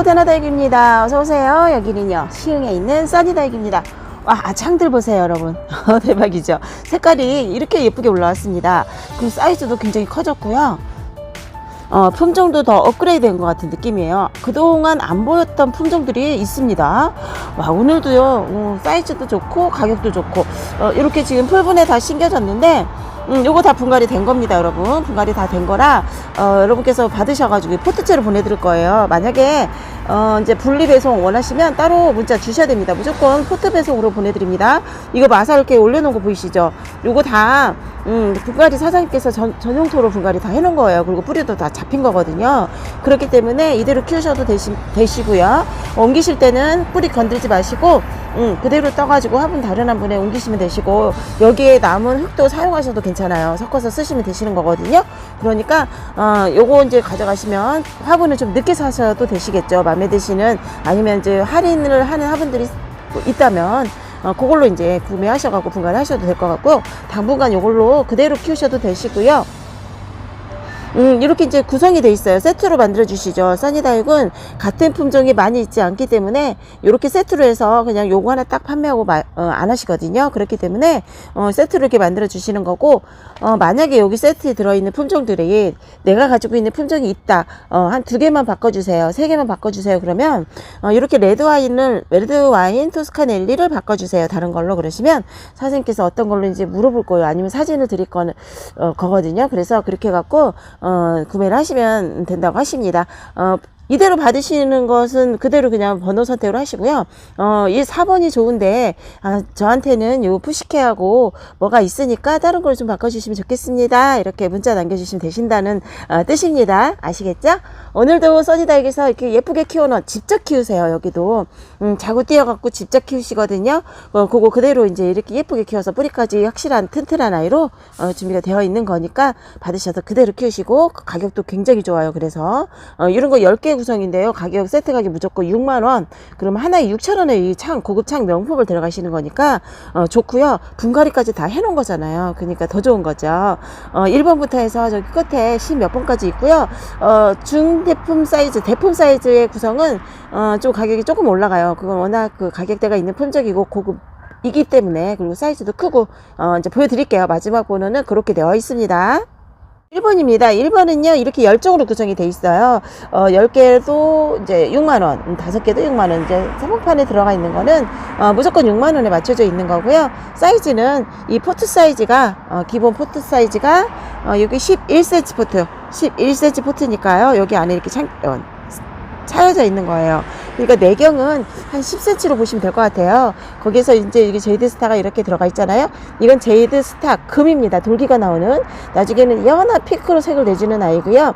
코데나 다육입니다. 어서오세요. 여기는요, 시흥에 있는 써니 다육입니다. 와, 창들 보세요, 여러분. 대박이죠? 색깔이 이렇게 예쁘게 올라왔습니다. 그리고 사이즈도 굉장히 커졌고요. 어, 품종도 더 업그레이드 된 것 같은 느낌이에요. 그동안 안 보였던 품종들이 있습니다. 와, 오늘도요, 어, 사이즈도 좋고, 가격도 좋고, 어, 이렇게 지금 풀분에 다 심겨졌는데, 음, 요거 다 분갈이 된 겁니다, 여러분. 분갈이 다 된 거라, 어, 여러분께서 받으셔가지고 포트째로 보내드릴 거예요. 만약에, 어, 이제 분리 배송 원하시면 따로 문자 주셔야 됩니다. 무조건 포트 배송으로 보내드립니다. 이거 마사 이렇게 올려놓은 거 보이시죠? 요거 다, 음, 분갈이 사장님께서 전, 전용토로 분갈이 다 해놓은 거예요. 그리고 뿌리도 다 잡힌 거거든요. 그렇기 때문에 이대로 키우셔도 되시, 되시고요. 옮기실 때는 뿌리 건들지 마시고, 음, 그대로 떠가지고 화분 다른 한 분에 옮기시면 되시고, 여기에 남은 흙도 사용하셔도 괜찮아요. 섞어서 쓰시면 되시는 거거든요. 그러니까, 어, 요거 이제 가져가시면 화분을 좀 늦게 사셔도 되시겠죠. 마음에 드시는, 아니면 이제 할인을 하는 화분들이 있다면, 어, 그걸로 이제 구매하셔가지고 분갈하셔도 될 것 같고, 당분간 요걸로 그대로 키우셔도 되시고요. 음, 이렇게 이제 구성이 돼 있어요. 세트로 만들어 주시죠. 써니다육은 같은 품종이 많이 있지 않기 때문에 이렇게 세트로 해서 그냥 요거 하나 딱 판매하고 마, 어, 안 하시거든요. 그렇기 때문에 어, 세트로 이렇게 만들어 주시는 거고 어, 만약에 여기 세트에 들어있는 품종들이 내가 가지고 있는 품종이 있다. 어, 한 두 개만 바꿔주세요. 세 개만 바꿔주세요. 그러면 어, 이렇게 레드 와인을 레드 와인 토스카넬리를 바꿔주세요. 다른 걸로 그러시면 사장님께서 어떤 걸로 이제 물어볼 거예요. 아니면 사진을 드릴 거는 어, 거거든요. 그래서 그렇게 해 갖고 어, 구매를 하시면 된다고 하십니다. 어, 이대로 받으시는 것은 그대로 그냥 번호 선택으로 하시고요. 어, 이 4번이 좋은데, 아, 저한테는 요 푸시케하고 뭐가 있으니까 다른 걸 좀 바꿔주시면 좋겠습니다. 이렇게 문자 남겨주시면 되신다는 어, 뜻입니다. 아시겠죠? 오늘도 써니다육에서 이렇게 예쁘게 키워놓은 직접 키우세요. 여기도. 음, 자구 띄어갖고 직접 키우시거든요. 어, 그거 그대로 이제 이렇게 예쁘게 키워서 뿌리까지 확실한 튼튼한 아이로 어, 준비가 되어 있는 거니까 받으셔서 그대로 키우시고 가격도 굉장히 좋아요. 그래서 어, 이런 거 10개 구성인데요. 가격 세트 가격 무조건 6만 원. 그럼 하나에 6천 원에 이 창 고급 창 명품을 들어가시는 거니까 어, 좋고요. 분갈이까지 다 해놓은 거잖아요. 그러니까 더 좋은 거죠. 어, 1번부터 해서 저기 끝에 10 몇 번까지 있고요. 어, 중대품 사이즈, 대품 사이즈의 구성은 어, 좀 가격이 조금 올라가요. 그건 워낙 그 가격대가 있는 품종이고 고급 이기 때문에 그리고 사이즈도 크고 어, 이제 보여드릴게요. 마지막 번호는 그렇게 되어 있습니다. 1번입니다. 1번은요, 이렇게 열정으로 구성이 돼 있어요. 어, 10개도 이제 6만원, 5개도 6만원, 이제 사본판에 들어가 있는 거는, 어, 무조건 6만원에 맞춰져 있는 거고요. 사이즈는 이 포트 사이즈가, 어, 기본 포트 사이즈가, 어, 여기 11cm 포트, 11cm 포트니까요. 여기 안에 이렇게 창, 어, 차여져 있는 거예요. 그러니까 내경은 한 10cm로 보시면 될 것 같아요. 거기서 이제 이게 제이드 스타가 이렇게 들어가 있잖아요. 이건 제이드 스타 금입니다. 돌기가 나오는. 나중에는 연한 피크로 색을 내주는 아이고요.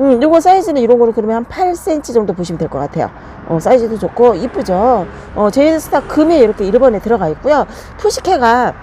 음, 요거 사이즈는 이런 거로 그러면 한 8cm 정도 보시면 될 것 같아요. 어, 사이즈도 좋고 이쁘죠. 어, 제이드 스타 금이 이렇게 1번에 들어가 있고요. 푸시케가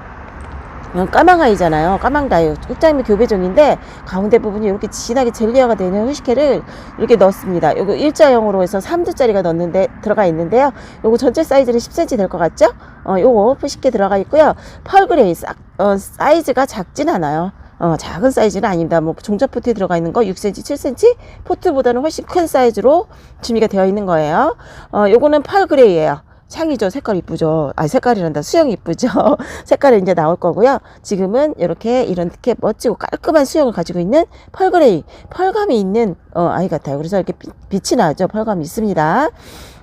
어, 까망아이잖아요. 까망다유. 흑장미 교배종인데 가운데 부분이 이렇게 진하게 젤리화가 되는 후시케를 이렇게 넣습니다. 요거 일자형으로 해서 3두짜리가 넣는데 들어가 있는데요. 요거 전체 사이즈는 10cm 될 것 같죠? 어, 요거 후시케 들어가 있고요. 펄그레이 싹, 어, 사이즈가 작진 않아요. 어, 작은 사이즈는 아닙니다. 뭐 종자 포트에 들어가 있는 거 6cm, 7cm 포트보다는 훨씬 큰 사이즈로 준비가 되어 있는 거예요. 어, 요거는 펄그레이예요. 창이죠. 색깔 이쁘죠. 아, 색깔이란다. 수영 이쁘죠. 색깔이 이제 나올 거고요. 지금은 이렇게 이렇게 멋지고 깔끔한 수영을 가지고 있는 펄그레이, 펄감이 있는 어, 아이 같아요. 그래서 이렇게 빛- 빛이 나죠. 펄감이 있습니다.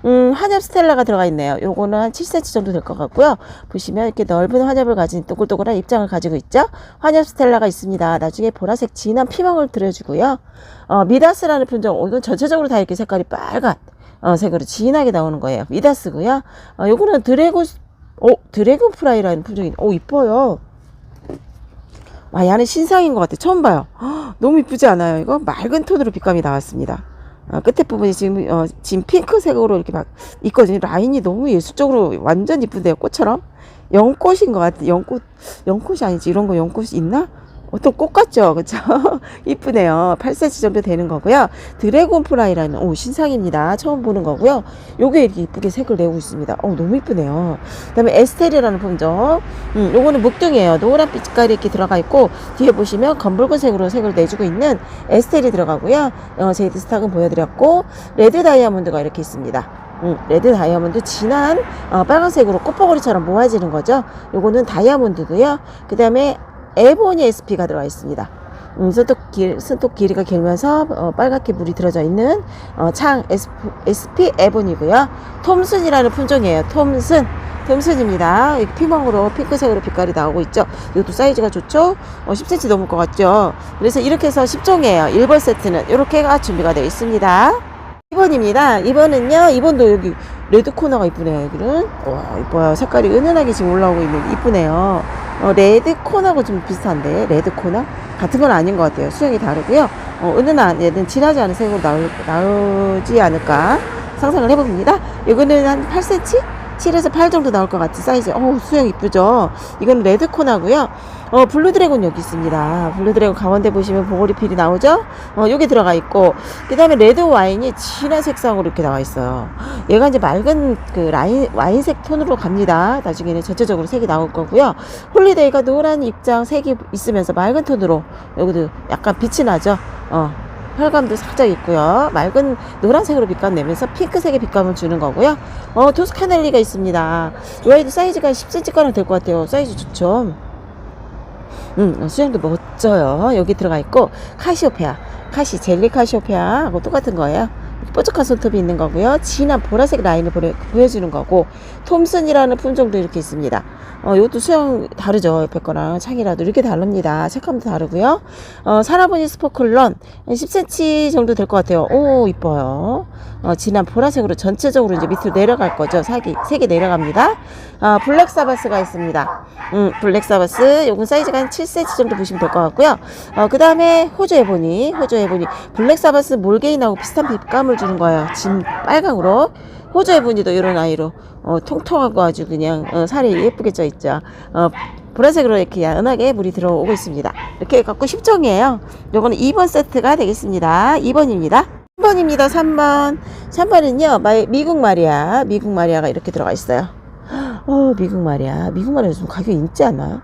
음, 환엽 스텔라가 들어가 있네요. 요거는 한 7cm 정도 될 것 같고요. 보시면 이렇게 넓은 환엽을 가진 동글동글한 입장을 가지고 있죠. 환엽 스텔라가 있습니다. 나중에 보라색 진한 피망을 들여주고요. 어, 미다스라는 품종, 어, 이건 전체적으로 다 이렇게 색깔이 빨간 어, 색으로 진하게 나오는 거예요. 미다스고요. 어, 요거는 드래곤, 어, 드래곤 프라이라는 품종이, 오, 이뻐요. 와, 얘는 신상인 것 같아. 처음 봐요. 헉, 너무 이쁘지 않아요? 이거 맑은 톤으로 빛감이 나왔습니다. 어, 끝에 부분이 지금, 어, 지금 핑크색으로 이렇게 막 있거든요. 라인이 너무 예술적으로 완전 이쁜데요. 꽃처럼. 연꽃인 것 같아. 연꽃, 연꽃이 아니지. 이런 거 연꽃이 있나? 어떤 꽃 같죠? 그쵸? 이쁘네요. 8cm 정도 되는 거고요. 드래곤 프라이라는, 오, 신상입니다. 처음 보는 거고요. 요게 이렇게 이쁘게 색을 내고 있습니다. 어, 너무 이쁘네요. 그 다음에 에스텔이라는 품종. 음, 요거는 묵등이에요. 노란 빛깔이 이렇게 들어가 있고, 뒤에 보시면 검붉은 색으로 색을 내주고 있는 에스텔이 들어가고요. 어, 제이드 스탁은 보여드렸고, 레드 다이아몬드가 이렇게 있습니다. 음, 레드 다이아몬드 진한 어, 빨간색으로 꽃보거리처럼 모아지는 거죠. 요거는 다이아몬드고요. 그 다음에 에보니 SP가 들어가 있습니다. 음, 손톱, 길, 손톱 길이가 길면서 어, 빨갛게 물이 들어져 있는 어, 창 SP, SP 에보니고요. 톰슨이라는 품종이에요. 톰슨. 톰슨입니다. 피멍으로 핑크색으로 빛깔이 나오고 있죠. 이것도 사이즈가 좋죠. 어, 10cm 넘을 것 같죠. 그래서 이렇게 해서 10종이에요. 1번 세트는 이렇게가 준비가 되어 있습니다. 2번입니다. 2번은요, 2번도 여기 레드 코너가 이쁘네요, 여기는. 와, 이뻐요. 색깔이 은은하게 지금 올라오고 있는, 이쁘네요. 어, 레드 코너하고 좀 비슷한데, 레드 코너? 같은 건 아닌 것 같아요. 수영이 다르고요. 어, 은은한, 얘는 진하지 않은 색으로 나올, 나오지 않을까 상상을 해봅니다. 이거는 한 8cm? 7에서 8 정도 나올 것 같은 사이즈. 어우, 수영 이쁘죠? 이건 레드 코너고요. 어, 블루 드래곤 여기 있습니다. 블루 드래곤 가운데 보시면 보고리 필이 나오죠? 어, 여기 들어가 있고, 그 다음에 레드 와인이 진한 색상으로 이렇게 나와 있어요. 얘가 이제 맑은 그 라인, 와인색 톤으로 갑니다. 나중에는 전체적으로 색이 나올 거고요. 홀리데이가 노란 입장 색이 있으면서 맑은 톤으로, 여기도 약간 빛이 나죠? 어, 혈감도 살짝 있고요. 맑은 노란색으로 빛감 내면서 핑크색의 빛감을 주는 거고요. 어, 토스카넬리가 있습니다. 이 아이도 사이즈가 10cm가량 될 것 같아요. 사이즈 좋죠? 음, 수영도 멋져요. 여기 들어가 있고, 카시오페아. 카시, 젤리 카시오페아하고 똑같은 거예요. 뾰족한 손톱이 있는 거고요. 진한 보라색 라인을 보여, 보여주는 거고, 톰슨이라는 품종도 이렇게 있습니다. 어, 이것도 수영 다르죠. 옆에 거랑 창이라도 이렇게 다릅니다. 색감도 다르고요. 어, 사라보니 스포클런 한 10cm 정도 될 것 같아요. 오, 이뻐요. 어, 진한 보라색으로 전체적으로 이제 밑으로 내려갈 거죠. 색이, 색이 내려갑니다. 어, 블랙 사바스가 있습니다. 음, 블랙 사바스. 요건 사이즈가 한 7cm 정도 보시면 될 것 같고요. 어, 그 다음에 호주 에보니, 호주 에보니. 블랙 사바스 몰게인하고 비슷한 빛감을 주는 거예요. 진 빨강으로. 호주 에보니도 이런 아이로, 어, 통통하고 아주 그냥, 어, 살이 예쁘게 쪄 있죠. 어, 보라색으로 이렇게 연하게 물이 들어오고 있습니다. 이렇게 해갖고 10종이에요. 요거는 2번 세트가 되겠습니다. 2번입니다. 3번입니다. 3번. 3번은요, 미국 마리아. 미국 마리아가 이렇게 들어가 있어요. 어, 미국 마리아. 미국 마리아 좀 가격이 있지 않나요?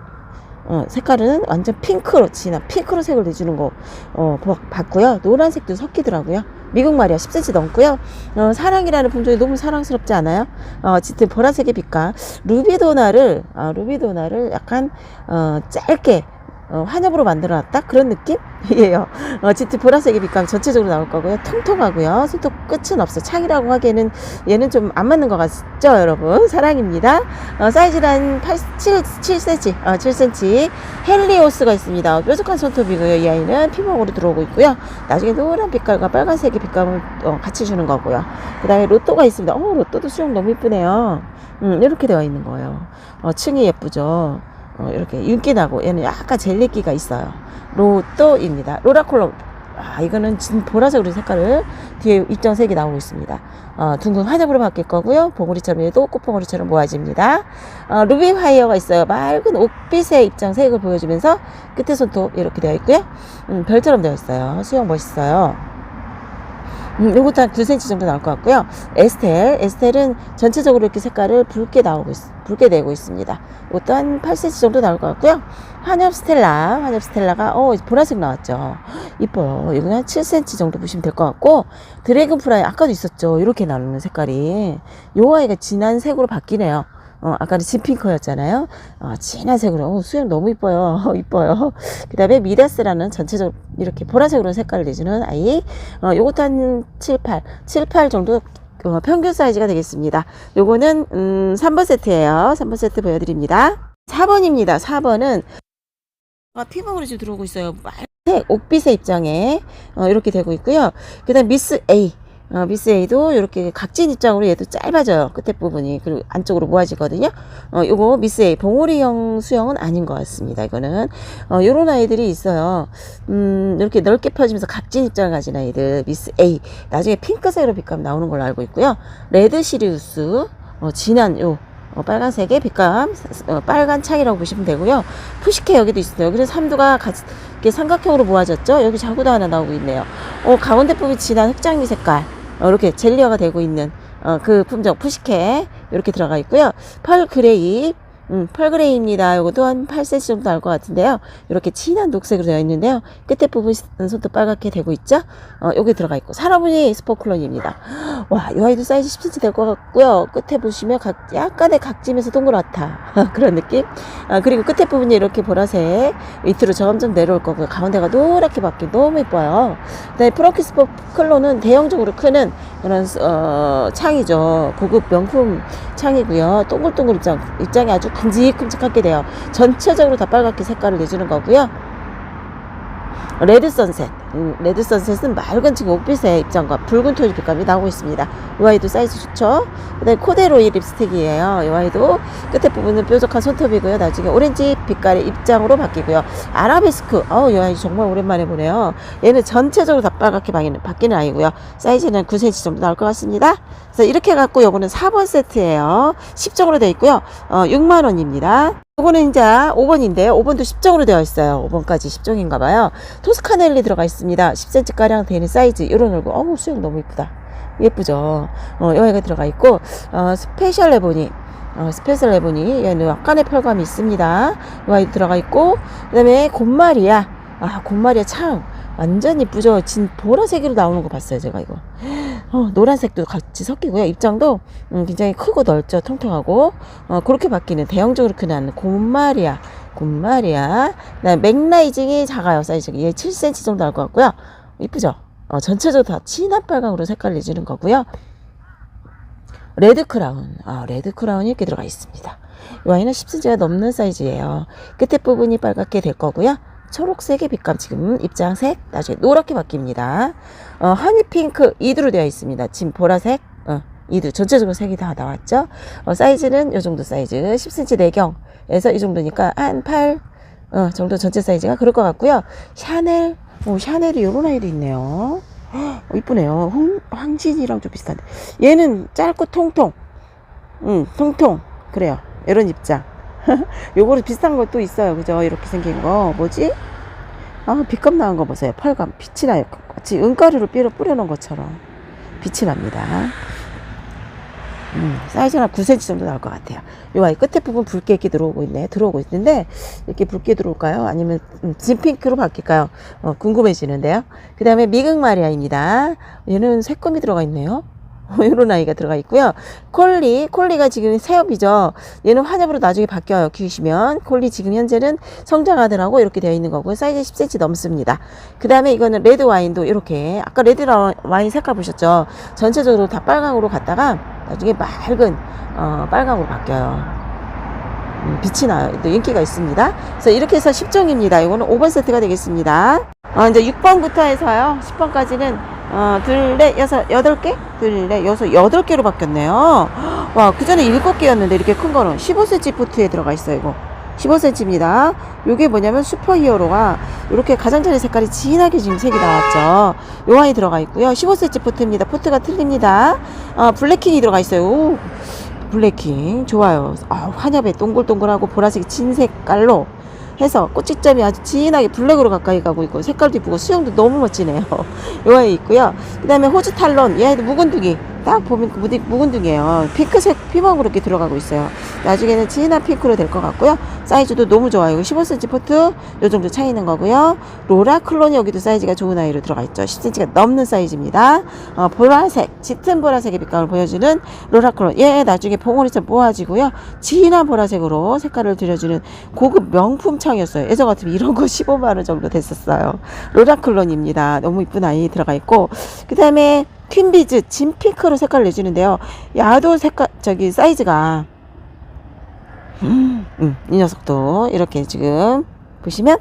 어, 색깔은 완전 핑크로, 진한 핑크로 색을 내주는 거, 어, 봐- 봤고요. 노란색도 섞이더라고요. 미국 마리아 10cm 넘고요. 어, 사랑이라는 품종이 너무 사랑스럽지 않아요? 어, 짙은 보라색의 빛깔. 루비도나를, 어, 루비도나를 약간, 어, 짧게, 어, 환엽으로 만들어놨다? 그런 느낌이에요. 어, 짙은 보라색의 빛감 전체적으로 나올 거고요. 통통하고요. 손톱 끝은 없어. 창이라고 하기에는 얘는 좀 안 맞는 것 같죠, 여러분? 사랑입니다. 어, 사이즈는 8, 7, 7cm, 어, 7cm. 헬리오스가 있습니다. 뾰족한 손톱이고요. 이 아이는 피멍으로 들어오고 있고요. 나중에 노란 빛깔과 빨간색의 빛감을 어, 같이 주는 거고요. 그 다음에 로또가 있습니다. 어, 로또도 수영 너무 이쁘네요. 음, 이렇게 되어 있는 거예요. 어, 층이 예쁘죠. 어, 이렇게 윤기나고 얘는 약간 젤리기가 있어요. 로또입니다. 로라콜롬. 아, 이거는 진 보라색으로 색깔을 뒤에 입장색이 나오고 있습니다. 어, 둥근 환엽으로 바뀔 거고요. 봉우리처럼 얘도 꽃봉우리처럼 모아집니다. 어, 루비 화이어가 있어요. 맑은 옥빛의 입장색을 보여주면서 끝에 손톱 이렇게 되어 있고요. 음, 별처럼 되어 있어요. 수영 멋있어요. 음, 요것도 한 2cm 정도 나올 것 같고요. 에스텔, 에스텔은 전체적으로 이렇게 색깔을 붉게 나오고 있, 붉게 내고 있습니다. 이것도 한 8cm 정도 나올 것 같고요. 환엽 스텔라, 환엽 스텔라가, 어, 보라색 나왔죠. 이뻐요. 이거는 한 7cm 정도 보시면 될 것 같고, 드래곤 프라이, 아까도 있었죠. 이렇게 나오는 색깔이. 요 아이가 진한 색으로 바뀌네요. 어, 아까는 진핑크였잖아요. 어, 진한 색으로. 어, 수영 너무 이뻐요. 이뻐요. 그 다음에 미다스라는 전체적으로 이렇게 보라색으로 색깔을 내주는 아이. 어, 요것도 한 7, 8, 7, 8 정도 어, 평균 사이즈가 되겠습니다. 요거는, 음, 3번 세트예요 3번 세트 보여드립니다. 4번입니다. 4번은, 아, 피부으로 지금 들어오고 있어요. 빨색, 옥빛의 입장에, 어, 이렇게 되고 있고요. 그 다음 미스 A. 어, 미스 A도 이렇게 각진 입장으로 얘도 짧아져요. 끝에 부분이. 그리고 안쪽으로 모아지거든요. 어, 요거 미스 A. 봉오리형 수영은 아닌 것 같습니다. 이거는. 어, 요런 아이들이 있어요. 음, 이렇게 넓게 펴지면서 각진 입장을 가진 아이들. 미스 A. 나중에 핑크색으로 빛감 나오는 걸로 알고 있고요. 레드 시리우스. 어, 진한 요, 어, 빨간색의 빛감, 어, 빨간 창이라고 보시면 되고요. 푸시케 여기도 있어요. 그래서 삼두가 같이 이렇게 삼각형으로 모아졌죠. 여기 자구도 하나 나오고 있네요. 어, 가운데 부분이 진한 흑장미 색깔. 어, 이렇게 젤리화가 되고 있는 어, 그 품종 푸시케 이렇게 들어가 있고요. 펄 그레이 음, 펄그레이입니다. 요것도 한 8cm 정도 나올 것 같은데요. 이렇게 진한 녹색으로 되어 있는데요. 끝에 부분 손도 빨갛게 되고 있죠. 어, 여기 들어가 있고 사라무늬 스포클론입니다. 와, 이 아이도 사이즈 10cm 될 것 같고요. 끝에 보시면 각, 약간의 각짐에서 동그랗다. 그런 느낌. 아, 그리고 끝에 부분이 이렇게 보라색 밑으로 점점 내려올 거고요. 가운데가 노랗게 바뀌 너무 예뻐요. 네, 프로키 스포클론은 대형적으로 크는 그런 어, 창이죠. 고급 명품 창이고요. 동글동글 입장 입장이 아주 큼직큼직하게 돼요. 전체적으로 다 빨갛게 색깔을 내주는 거고요. 레드 선셋. 음, 레드 선셋은 맑은 지금 옥빛의 입장과 붉은 톤의 빛감이 나오고 있습니다. 이 아이도 사이즈 좋죠? 그 다음에 코데로이 립스틱이에요. 이 아이도 끝에 부분은 뾰족한 손톱이고요. 나중에 오렌지 빛깔의 입장으로 바뀌고요. 아라베스크. 어우, 이 아이 정말 오랜만에 보네요. 얘는 전체적으로 다 빨갛게 바뀌는, 바뀌는 아이고요. 사이즈는 9cm 정도 나올 것 같습니다. 그래서 이렇게 해갖고 요거는 4번 세트예요. 10정으로 되어 있고요. 어, 6만 원입니다. 요거는 이제 5번인데요. 5번도 10정으로 되어 있어요. 5번까지 10정인가 봐요. 토스카넬리 들어가 있습니다. 10cm가량 되는 사이즈. 이런 얼굴. 어우, 수영 너무 이쁘다. 예쁘죠? 어, 여기가 들어가 있고, 어, 스페셜 레보니. 어, 스페셜 레보니. 얘는 약간의 펄감이 있습니다. 여기 들어가 있고, 그 다음에 곰마리아. 아, 곰마리아 참. 완전 이쁘죠? 진 보라색으로 나오는 거 봤어요, 제가 이거. 어, 노란색도 같이 섞이고요. 입장도 음, 굉장히 크고 넓죠. 통통하고. 어, 그렇게 바뀌는 대형적으로 크는 곰마리아. 곰마리아. 그다음에 맥라이징이 작아요. 사이즈가. 얘 7cm 정도 나올 것 같고요. 이쁘죠? 어, 전체적으로 다 진한 빨강으로 색깔 내주는 거고요. 레드 크라운. 아, 레드 크라운이 이렇게 들어가 있습니다. 이 와인은 10cm가 넘는 사이즈예요. 끝에 부분이 빨갛게 될 거고요. 초록색의 빛감 지금 입장색 나중에 노랗게 바뀝니다. 어, 허니핑크 이두로 되어 있습니다. 지금 보라색 어, 이두 전체적으로 색이 다 나왔죠. 어, 사이즈는 이 정도 사이즈 10cm 내경에서 이 정도니까 한8 어, 정도 전체 사이즈가 그럴 것 같고요. 샤넬 오, 샤넬이 요런 아이도 있네요. 어, 이쁘네요. 황, 황진이랑 좀 비슷한데 얘는 짧고 통통 응 통통 그래요. 이런 입장 요거는 비슷한 것도 있어요. 그죠? 이렇게 생긴 거. 뭐지? 아, 빛감 나온 거 보세요. 펄감. 빛이 나요. 마치 은가루를 뿌려, 뿌려놓은 것처럼. 빛이 납니다. 음, 사이즈는 한 9cm 정도 나올 것 같아요. 요 아이 끝에 부분 붉게 이렇게 들어오고 있네. 들어오고 있는데, 이렇게 붉게 들어올까요? 아니면, 음, 진핑크로 바뀔까요? 어, 궁금해지는데요. 그 다음에 미국마리아입니다. 얘는 새껌이 들어가 있네요. 이런 아이가 들어가 있고요. 콜리, 콜리가 지금 새업이죠. 얘는 환엽으로 나중에 바뀌어요. 키우시면. 콜리 지금 현재는 성장하더라고 이렇게 되어 있는 거고요. 사이즈 10cm 넘습니다. 그 다음에 이거는 레드 와인도 이렇게 아까 레드 와인 색깔 보셨죠? 전체적으로 다 빨강으로 갔다가 나중에 맑은 어, 빨강으로 바뀌어요. 음, 빛이 나요. 또 인기가 있습니다. 그래서 이렇게 해서 10종입니다. 이거는 5번 세트가 되겠습니다. 어, 이제 6번부터 해서요. 10번까지는 어, 둘, 넷, 여섯, 여덟 개? 둘, 넷, 여섯, 여덟 개로 바뀌었네요. 와, 그 전에 일곱 개였는데 이렇게 큰 거는 15cm 포트에 들어가 있어요, 이거. 15cm입니다. 요게 뭐냐면 슈퍼 히어로가 이렇게 가장자리 색깔이 진하게 지금 색이 나왔죠. 요 아이 들어가 있고요. 15cm 포트입니다. 포트가 틀립니다. 어, 블랙킹이 들어가 있어요. 오, 블랙킹. 좋아요. 아, 환엽에 동글동글하고 보라색 진 색깔로 해서 꽃집점이 아주 진하게 블랙으로 가까이 가고 있고 색깔도 이쁘고 수영도 너무 멋지네요. 요 아이 있고요. 그 다음에 호주 탈론. 이 아이도 묵은둥이. 딱 보면 그 무디, 묵은둥이에요. 핑크색 피멍으로 이렇게 들어가고 있어요. 나중에는 진한 핑크로 될 것 같고요. 사이즈도 너무 좋아요. 15cm 포트 요 정도 차이 있는 거고요. 로라 클론이 여기도 사이즈가 좋은 아이로 들어가 있죠. 10cm가 넘는 사이즈입니다. 어, 보라색, 짙은 보라색의 빛감을 보여주는 로라 클론. 얘 나중에 봉오리처럼 모아지고요. 진한 보라색으로 색깔을 들여주는 고급 명품 창이었어요. 예전 같으면 이런 거 15만 원 정도 됐었어요. 로라 클론입니다. 너무 이쁜 아이 들어가 있고. 그 다음에 퀸비즈 진핑크로 색깔을 내주는데요. 야도 색깔, 저기 사이즈가 음, 이 녀석도 이렇게 지금 보시면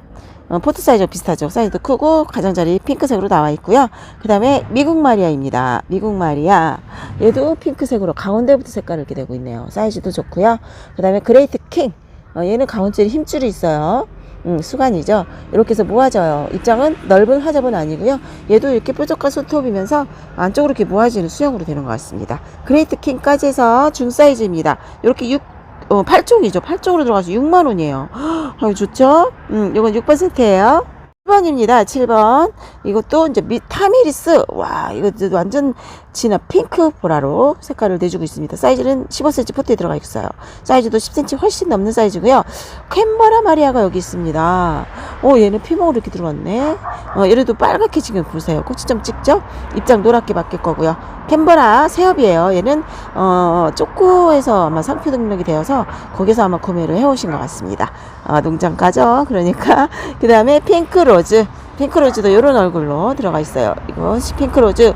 어, 포트 사이즈가 비슷하죠. 사이즈도 크고 가장자리 핑크색으로 나와 있고요. 그 다음에 미국 마리아입니다. 미국 마리아 얘도 핑크색으로 가운데부터 색깔을 이렇게 되고 있네요. 사이즈도 좋고요. 그 다음에 그레이트 킹 어, 얘는 가운줄이 힘줄이 있어요. 음, 수간이죠. 이렇게 해서 모아져요. 입장은 넓은 화접은 아니고요. 얘도 이렇게 뾰족한 손톱이면서 안쪽으로 이렇게 모아지는 수영으로 되는 것 같습니다. 그레이트 킹까지 해서 중 사이즈입니다. 이렇게 6 어, 8종이죠. 8종으로 들어가서 6만 원이에요. 아, 좋죠? 음, 이건 6번 세트예요. 7번입니다. 7번. 이것도 이제 미, 타미리스. 와, 이거 완전 진한 핑크 보라로 색깔을 내주고 있습니다. 사이즈는 15cm 포트에 들어가 있어요. 사이즈도 10cm 훨씬 넘는 사이즈고요. 캔버라 마리아가 여기 있습니다. 오, 얘는 피멍으로 이렇게 들어왔네. 어, 얘네도 빨갛게 지금 보세요. 코치점 찍죠? 입장 노랗게 바뀔 거고요. 캔버라 새업이에요. 얘는 어, 쪼꼬에서 아마 상표 등록이 되어서 거기서 아마 구매를 해오신 것 같습니다. 아, 농장 가죠. 그러니까 그 다음에 핑크 로즈. 핑크로즈도 이런 얼굴로 들어가 있어요. 이거 핑크로즈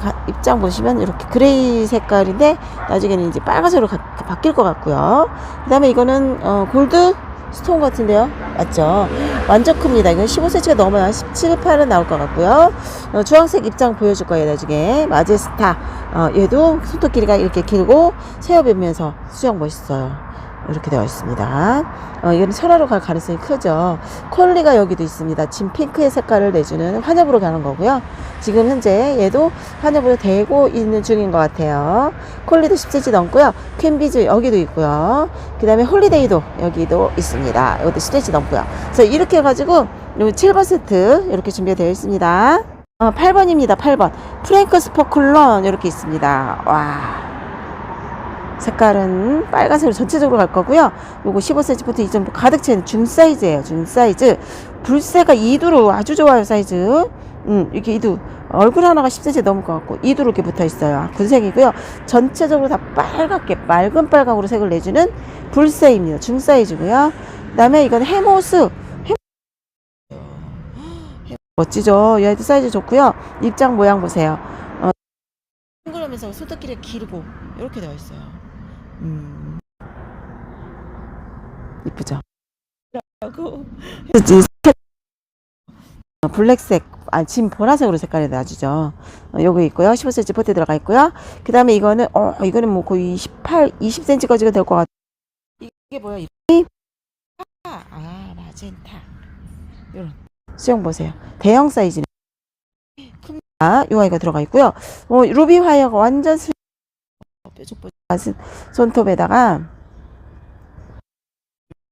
가- 입장 보시면 이렇게 그레이 색깔인데 나중에는 이제 빨간색으로 가- 바뀔 것 같고요. 그 다음에 이거는 어, 골드 스톤 같은데요. 맞죠? 완전 큽니다. 이건 15cm가 넘어야 17, 8은 나올 것 같고요. 어, 주황색 입장 보여줄 거예요. 나중에 마제스타. 어, 얘도 손톱 길이가 이렇게 길고 세어보면서 수영 멋있어요. 이렇게 되어 있습니다. 어, 이거는 설화로 갈 가능성이 크죠. 콜리가 여기도 있습니다. 지금 핑크의 색깔을 내주는 환엽으로 가는 거고요. 지금 현재 얘도 환엽으로 되고 있는 중인 것 같아요. 콜리도 10cm 넘고요. 캔비즈 여기도 있고요. 그 다음에 홀리데이도 여기도 있습니다. 이것도 10cm 넘고요. 그래서 이렇게 해가지고 요 7번 세트 이렇게 준비가 되어 있습니다. 어, 8번입니다. 8번. 프랭크 스포클런 이렇게 있습니다. 와. 색깔은 빨간색으로 전체적으로 갈 거고요. 요거 15cm부터 이 정도 가득 채는 중 사이즈예요. 중 사이즈. 불새가 2두로 아주 좋아요, 사이즈. 음, 이렇게 2두. 얼굴 하나가 10cm 넘을 것 같고 2두로 이렇게 붙어 있어요. 군색이고요. 전체적으로 다 빨갛게 맑은 빨강으로 색을 내주는 불새입니다. 중 사이즈고요. 그다음에 이건 해모스. 해... 멋지죠? 얘도 사이즈 좋고요. 입장 모양 보세요. 어, 동그라면서 손톱길이 길고 이렇게 되어 있어요. 음. 이쁘죠? 라고 어, 블랙색, 아, 지금 보라색으로 색깔이 나주죠. 어, 요거 있고요. 15cm 포트에 들어가 있고요. 그 다음에 이거는, 어, 이거는 뭐 거의 18, 20cm까지가 될 것 같아요. 이게 뭐야? 이 아, 아, 마젠타. 요런. 수영 보세요. 대형 사이즈네. 큽니다. 요 아이가 들어가 있고요. 어, 루비 화이어가 완전 슬, 뾰족 뾰족 손톱에다가,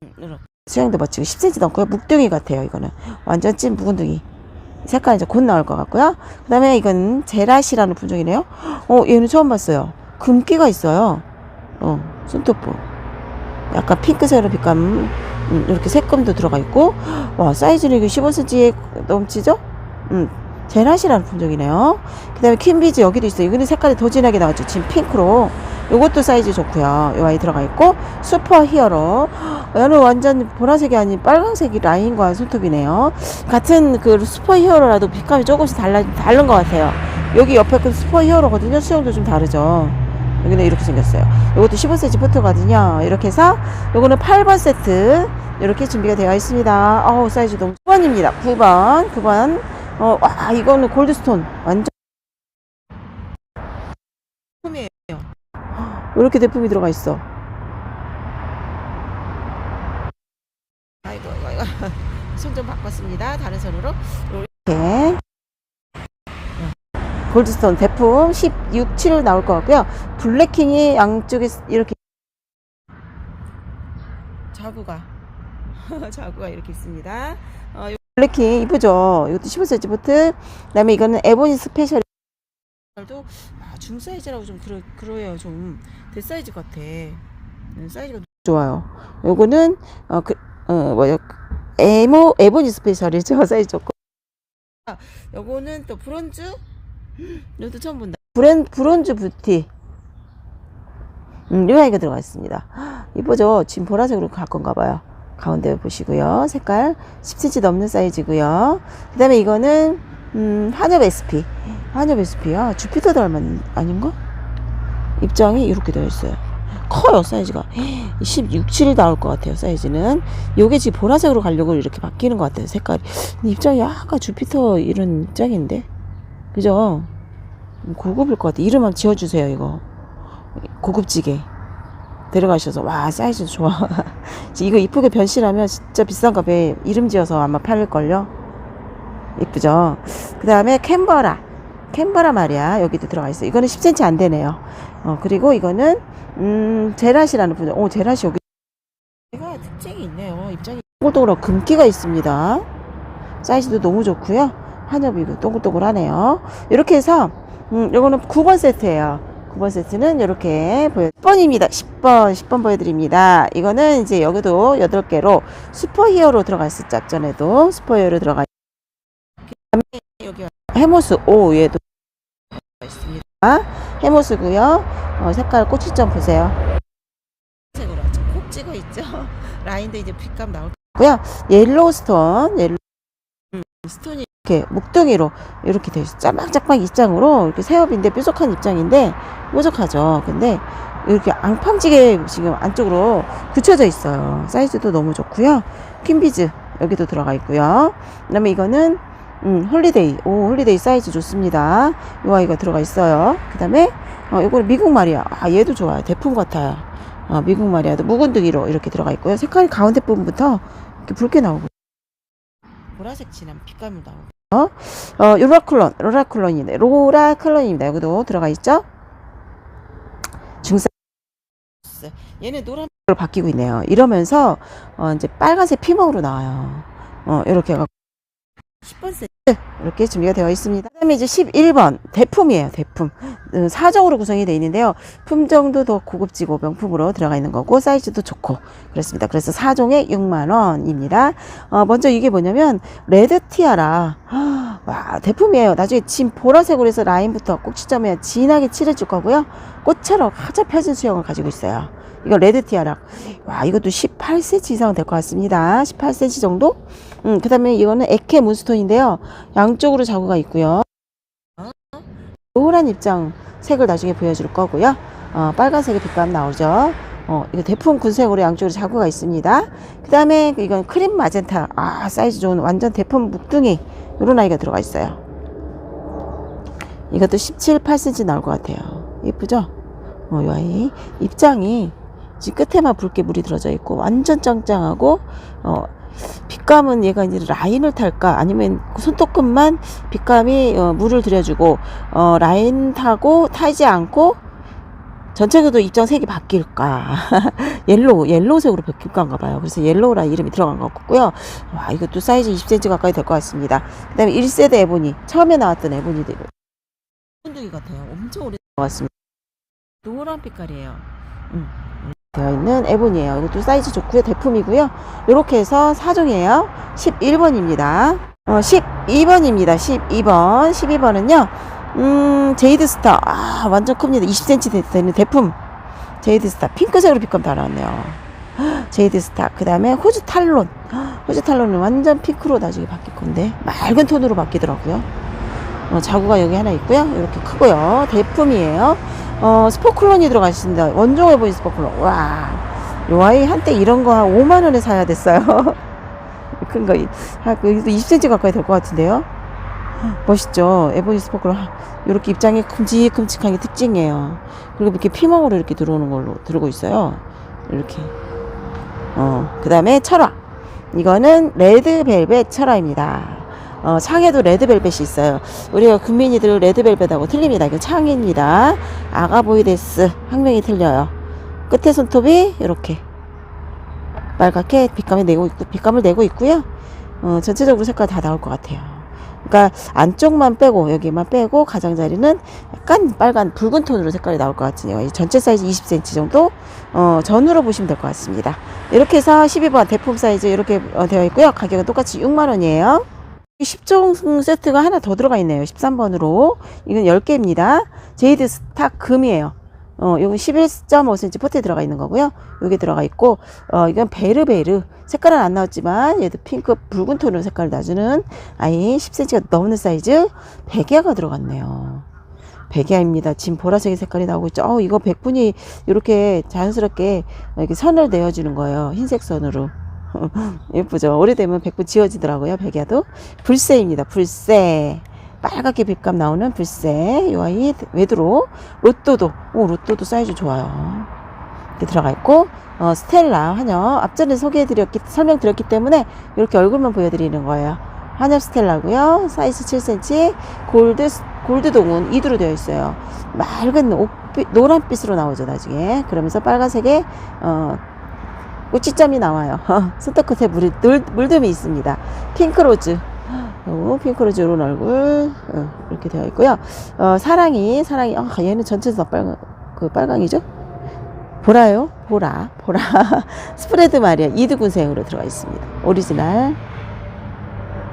음, 이렇게. 수영도 멋지고 10cm 넘고요. 묵둥이 같아요. 이거는 완전 찐 묵은둥이. 색깔 이제 곧 나올 것 같고요. 그 다음에 이건 제라시라는 품종이네요. 어, 얘는 처음 봤어요. 금기가 있어요. 어, 손톱부. 약간 핑크색으로 빛감, 음, 이렇게 색감도 들어가 있고, 와, 사이즈는 이게 15cm에 넘치죠? 음, 제라시라는 품종이네요. 그 다음에 퀸비즈 여기도 있어요. 이거는 색깔이 더 진하게 나왔죠. 지금 핑크로. 요것도 사이즈 좋고요. 요 아이 들어가 있고, 슈퍼 히어로. 얘는 완전 보라색이 아닌 빨강색이 라인과 손톱이네요. 같은 그 슈퍼 히어로라도 빛감이 조금씩 달라, 다른 것 같아요. 여기 옆에 그 슈퍼 히어로거든요. 수영도 좀 다르죠. 여기는 이렇게 생겼어요. 요것도 15cm 포트거든요. 이렇게 해서 요거는 8번 세트 이렇게 준비가 되어 있습니다. 어우 사이즈 너무 9번입니다. 9번 9번 어, 와 이거는 골드스톤 완전 제품이에요. 이렇게 제품이 들어가 있어. 아이고 이거 이거 손 좀 바꿨습니다. 다른 손으로 이렇게 골드스톤 제품 16, 7 나올 것 같고요. 블랙킹이 양쪽에 이렇게 자구가 자구가 이렇게 있습니다. 어, 요 블랙킹 이쁘죠? 이것도 15cm 보트. 그 다음에 이거는 에보니 스페셜 도 아, 중 사이즈라고 좀 그러 그러해요. 좀 대사이즈 같아. 음, 사이즈가 좋아요. 요거는 어 그 어 뭐야 에모 에보니 스페셜이죠. 사이즈 좋고. 아, 요거는 또 브론즈 이것도 처음 본다. 브랜, 브론즈 뷰티. 음, 이 아이가 들어가 있습니다. 이쁘죠? 지금 보라색으로 갈 건가 봐요. 가운데 보시고요. 색깔 10cm 넘는 사이즈고요. 그 다음에 이거는, 음, 한엽 SP. 한엽 SP야. 주피터 닮은, 아닌가? 입장이 이렇게 되어 있어요. 커요, 사이즈가. 16, 7이 나올 것 같아요, 사이즈는. 요게 지금 보라색으로 가려고 이렇게 바뀌는 것 같아요, 색깔이. 입장이 약간 주피터 이런 입장인데. 그죠? 고급일 것 같아. 이름 한번 지어주세요, 이거. 고급지게. 데려가셔서, 와, 사이즈 좋아. 이거 이쁘게 변신하면 진짜 비싼 값에 이름 지어서 아마 팔릴걸요? 이쁘죠? 그 다음에 캔버라. 캔버라 말이야. 여기도 들어가 있어. 이거는 10cm 안 되네요. 어, 그리고 이거는, 음, 제라시라는 분야. 오, 제라시 여기. 얘가 특징이 있네요. 입장이. 동글동글하고 금기가 있습니다. 사이즈도 너무 좋고요. 한엽이 동글동글하네요. 이렇게 해서, 음, 요거는 9번 세트예요. 9번 세트는 이렇게 보여 10번입니다. 10번, 10번 보여드립니다. 이거는 이제 여기도 8개로 슈퍼히어로 들어가 있었죠. 앞전에도 슈퍼히어로 들어가 그다음에 여기 해모스 오 얘도 있습니다. 해모스고요. 어, 색깔 꽃이점 보세요. 색으로 아주 콕 찍어 있죠. 라인도 이제 핏감 나올 거고요. 옐로우 스톤, 옐로우 음, 스톤이 이렇게 목둥이로 이렇게 돼 있어. 짜막짜막 입장으로 이렇게 새업인데 뾰족한 입장인데 뾰족하죠. 근데 이렇게 앙팡지게 지금 안쪽으로 굳혀져 있어요. 사이즈도 너무 좋고요. 퀸비즈 여기도 들어가 있고요. 그 다음에 이거는 음, 홀리데이. 오, 홀리데이 사이즈 좋습니다. 요 아이가 들어가 있어요. 그 다음에, 어, 요거는 미국 마리아. 아, 얘도 좋아요. 대품 같아요. 어, 미국 마리아도 묵은둥이로 이렇게 들어가 있고요. 색깔이 가운데 부분부터 이렇게 붉게 나오고. 보라색 진한 빛감이 나오고. 어, 어, 로라클론. 로라클론이네. 로라클론입니다. 여기도 들어가 있죠? 중사. 얘는 노란색으로 바뀌고 있네요. 이러면서, 어, 이제 빨간색 피멍으로 나와요. 어, 이렇게 해갖고. 10번 세트 이렇게 준비가 되어 있습니다. 그 다음에 이제 11번 대품이에요. 대품 음, 사정으로 구성이 되어 있는데요. 품정도 더 고급지고 명품으로 들어가 있는 거고 사이즈도 좋고 그렇습니다. 그래서 4종에 6만 원입니다. 어, 먼저 이게 뭐냐면 레드 티아라 와 대품이에요. 나중에 진 보라색으로 해서 라인부터 꼭지점에 진하게 칠해줄 거고요. 꽃처럼 가장 펴진 수영을 가지고 있어요. 이거 레드 티아라 와 이것도 18cm 이상 될 것 같습니다. 18cm 정도? 음, 그 다음에 이거는 에케 문스톤인데요. 양쪽으로 자구가 있고요. 노란 입장 색을 나중에 보여줄 거고요. 어, 빨간색의 빛감 나오죠. 어, 이거 대품 군색으로 양쪽으로 자구가 있습니다. 그 다음에 이건 크림 마젠타. 아, 사이즈 좋은 완전 대품 묵둥이. 요런 아이가 들어가 있어요. 이것도 17, 8cm 나올 것 같아요. 예쁘죠? 어, 요 아이. 입장이 지금 끝에만 붉게 물이 들어져 있고 완전 짱짱하고 어, 빛감은 얘가 이제 라인을 탈까? 아니면 손톱끝만 빛감이 어, 물을 들여주고 어, 라인 타고 타지 않고 전체적으로 입장 색이 바뀔까? 옐로우 옐로우색으로 바뀔까인가 봐요. 그래서 옐로우라 이름이 들어간 것 같고요. 와 이것도 사이즈 20cm 가까이 될 것 같습니다. 그 다음에 1세대 에보니 처음에 나왔던 에보니들 혼둥이 같아요. 엄청 오래 나왔습니다. 노란 빛깔이에요. 음. 되어 있는 에본이에요. 이것도 사이즈 좋고요. 대품이고요. 이렇게 해서 4종이에요. 11번입니다. 어, 12번입니다. 12번. 12번은요. 음, 제이드 스타. 아, 완전 큽니다. 20cm 되는 대품. 제이드 스타. 핑크색으로 빛감 다 나왔네요. 제이드 스타. 그 다음에 호주 탈론. 호주 탈론은 완전 핑크로 나중에 바뀔 건데. 맑은 톤으로 바뀌더라고요. 어, 자구가 여기 하나 있고요. 이렇게 크고요. 대품이에요. 어, 스포클론이 들어가 있습니다. 원종을 보인 스포클론. 와. 요 아이 한때 이런 거 한 5만원에 사야 됐어요. 큰 거. 한, 여기도 20cm 가까이 될 것 같은데요. 멋있죠? 에보니 스포클론. 이렇게 입장이 큼직큼직한 게 특징이에요. 그리고 이렇게 피멍으로 이렇게 들어오는 걸로 들고 있어요. 이렇게. 어, 그 다음에 철화. 이거는 레드 벨벳 철화입니다. 어, 창에도 레드벨벳이 있어요. 우리가 국민이들 레드벨벳하고 틀립니다. 이건 창입니다. 아가보이데스 학명이 틀려요. 끝에 손톱이 이렇게 빨갛게 빛감을 내고 있고 빛감을 내고 있고요. 어, 전체적으로 색깔 다 나올 것 같아요. 그러니까 안쪽만 빼고 여기만 빼고 가장자리는 약간 빨간 붉은 톤으로 색깔이 나올 것 같으네요. 전체 사이즈 20cm 정도 어, 전후로 보시면 될 것 같습니다. 이렇게 해서 12번 대품 사이즈 이렇게 어, 되어 있고요. 가격은 똑같이 6만 원이에요. 10종 세트가 하나 더 들어가 있네요. 13번으로. 이건 10개입니다. 제이드 스타 금이에요. 어, 요건 11.5cm 포트에 들어가 있는 거고요. 요게 들어가 있고, 어, 이건 베르베르. 색깔은 안 나왔지만, 얘도 핑크 붉은 톤으로 색깔을 놔주는 아이 10cm가 넘는 사이즈 백야가 들어갔네요. 백야입니다. 지금 보라색의 색깔이 나오고 있죠. 어, 이거 백분이 이렇게 자연스럽게 이렇게 선을 내어주는 거예요. 흰색 선으로. 예쁘죠? 오래되면 백분 지워지더라고요. 백야도. 불새입니다. 불새. 빨갛게 빛감 나오는 불새. 요 아이 외두로. 로또도. 오, 로또도 사이즈 좋아요. 이렇게 들어가 있고, 어, 스텔라 환엽. 앞전에 소개해드렸기, 설명드렸기 때문에 이렇게 얼굴만 보여드리는 거예요. 환엽 스텔라고요 사이즈 7cm. 골드, 골드 동은 이두로 되어 있어요. 맑은 옥빛, 노란빛으로 나오죠, 나중에. 그러면서 빨간색의, 어, 꽃지점이 나와요. 손톱 끝에 물, 물, 물듬이 있습니다. 핑크로즈. 요 핑크로즈 이런 얼굴. 어, 이렇게 되어 있고요. 어, 사랑이, 사랑이, 아, 얘는 전체에서 빨강, 그 빨강이죠? 보라요? 보라, 보라. 스프레드 마리아 이두군생으로 들어가 있습니다. 오리지널.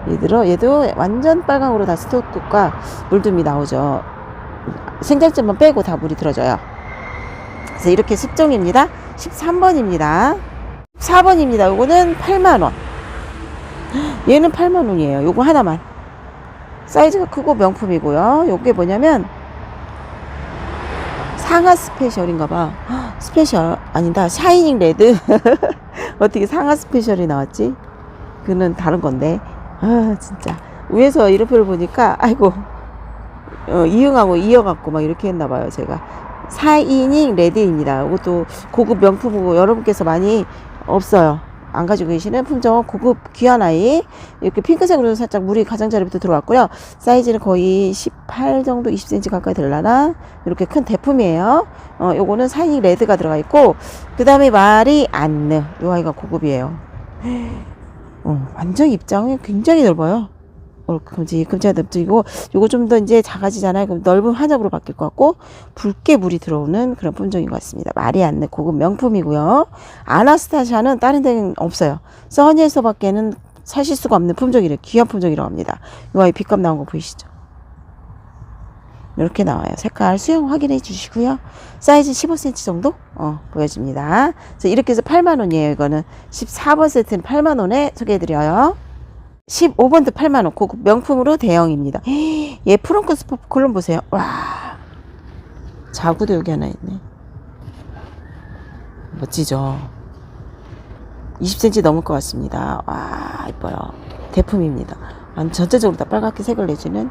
얘들어, 얘도 완전 빨강으로 다 스토크과 물듬이 나오죠. 생장점만 빼고 다 물이 들어져요. 그래서 이렇게 습종입니다. 13번입니다. 4번입니다. 요거는 8만원. 얘는 8만원이에요. 요거 하나만. 사이즈가 크고 명품이고요. 요게 뭐냐면, 상하 스페셜인가봐. 스페셜, 아니다. 샤이닝 레드. 어떻게 상하 스페셜이 나왔지? 그는 다른 건데. 아, 진짜. 위에서 이름표를 보니까, 아이고, 어, 이응하고 이어갖고 막 이렇게 했나봐요, 제가. 4이닝 레드입니다. 이것도 고급 명품이고 여러분께서 많이 없어요. 안 가지고 계시는 품종 고급 귀한 아이 이렇게 핑크색으로 살짝 물이 가장자리부터 들어왔고요. 사이즈는 거의 18 정도 20cm 가까이 될라나 이렇게 큰 대품이에요. 어, 요거는 사이닝 레드가 들어가 있고 그 다음에 마리 안느 요 아이가 고급이에요. 어, 완전 입장이 굉장히 넓어요. 금지가 넓지고, 요거 좀 더 이제 작아지잖아요. 그럼 넓은 환엽으로 바뀔 것 같고, 붉게 물이 들어오는 그런 품종인 것 같습니다. 마리안느 고급 명품이고요. 아나스타샤는 다른 데는 없어요. 써니에서 밖에는 사실 수가 없는 품종이래요. 귀한 품종이라고 합니다. 요 아이 빛감 나온 거 보이시죠? 이렇게 나와요. 색깔 수영 확인해 주시고요. 사이즈 15cm 정도 어, 보여집니다. 이렇게 해서 8만 원이에요. 이거는 14번 세트는 8만 원에 소개해 드려요. 15번도 8만원 고급 명품으로 대형입니다. 얘 프롱크 스포 콜론 보세요. 와 자구도 여기 하나 있네. 멋지죠. 20cm 넘을 것 같습니다. 와 이뻐요. 대품입니다. 완 전체적으로 다 빨갛게 색을 내주는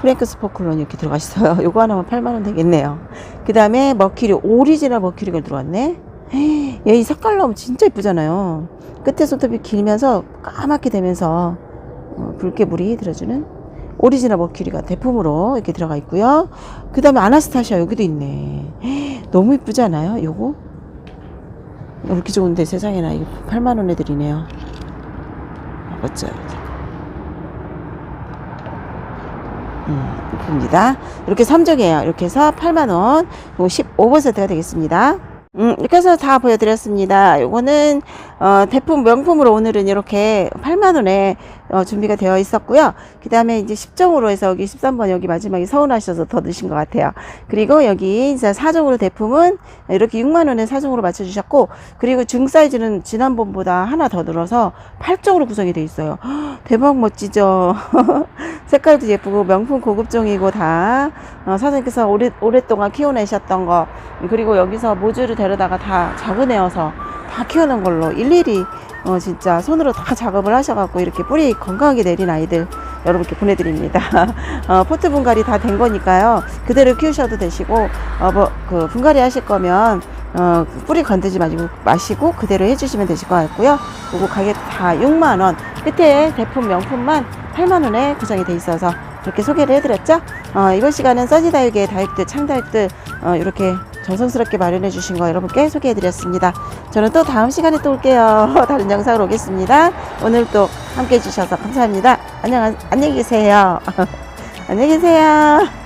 프랭크 스포클론이 이렇게 들어가 있어요. 요거 하나만 8만원 되겠네요. 그 다음에 머큐리 오리지널 머큐리가 들어왔네. 얘이 색깔 나오면 진짜 이쁘잖아요. 끝에 손톱이 길면서 까맣게 되면서 어, 붉게 물이 들어주는 오리지널 머큐리가 대품으로 이렇게 들어가 있고요. 그 다음에 아나스타샤 여기도 있네. 너무 이쁘지 않아요? 요거? 이렇게 좋은데 세상에나 이거 8만원에 드리네요. 멋져요. 음, 이쁩니다. 이렇게 3종이에요. 이렇게 해서 8만원, 요 15번 세트가 되겠습니다. 음, 이렇게 해서 다 보여드렸습니다. 요거는, 어, 대품 명품으로 오늘은 이렇게 8만원에, 어, 준비가 되어 있었고요. 그 다음에 이제 10종으로 해서 여기 13번 여기 마지막에 서운하셔서 더 넣으신 것 같아요. 그리고 여기 이제 4종으로 대품은 이렇게 6만원에 4종으로 맞춰주셨고, 그리고 중 사이즈는 지난번보다 하나 더 늘어서 8종으로 구성이 되어 있어요. 헉, 대박 멋지죠? 색깔도 예쁘고 명품 고급종이고 다, 어, 사장님께서 오래, 오랫동안 키워내셨던 거, 그리고 여기서 모주를 데려다가 다 작은애여서 다 키우는 걸로 일일이 어 진짜 손으로 다 작업을 하셔갖고 이렇게 뿌리 건강하게 내린 아이들 여러분께 보내드립니다. 어, 포트 분갈이 다 된 거니까요. 그대로 키우셔도 되시고 어 뭐 그 분갈이 하실 거면 어 뿌리 건드지 마시고 마시고 그대로 해주시면 되실 것 같고요. 그리고 가격 다 6만 원 끝에 대품 명품만 8만 원에 구성이 돼 있어서 이렇게 소개를 해드렸죠. 어, 이번 시간은 써니다육의 다육들 창다육들 어, 이렇게 정성스럽게 마련해 주신 거 여러분께 소개해 드렸습니다. 저는 또 다음 시간에 또 올게요. 다른 영상으로 오겠습니다. 오늘 또 함께 해 주셔서 감사합니다. 안녕, 안녕히 계세요. 안녕히 계세요.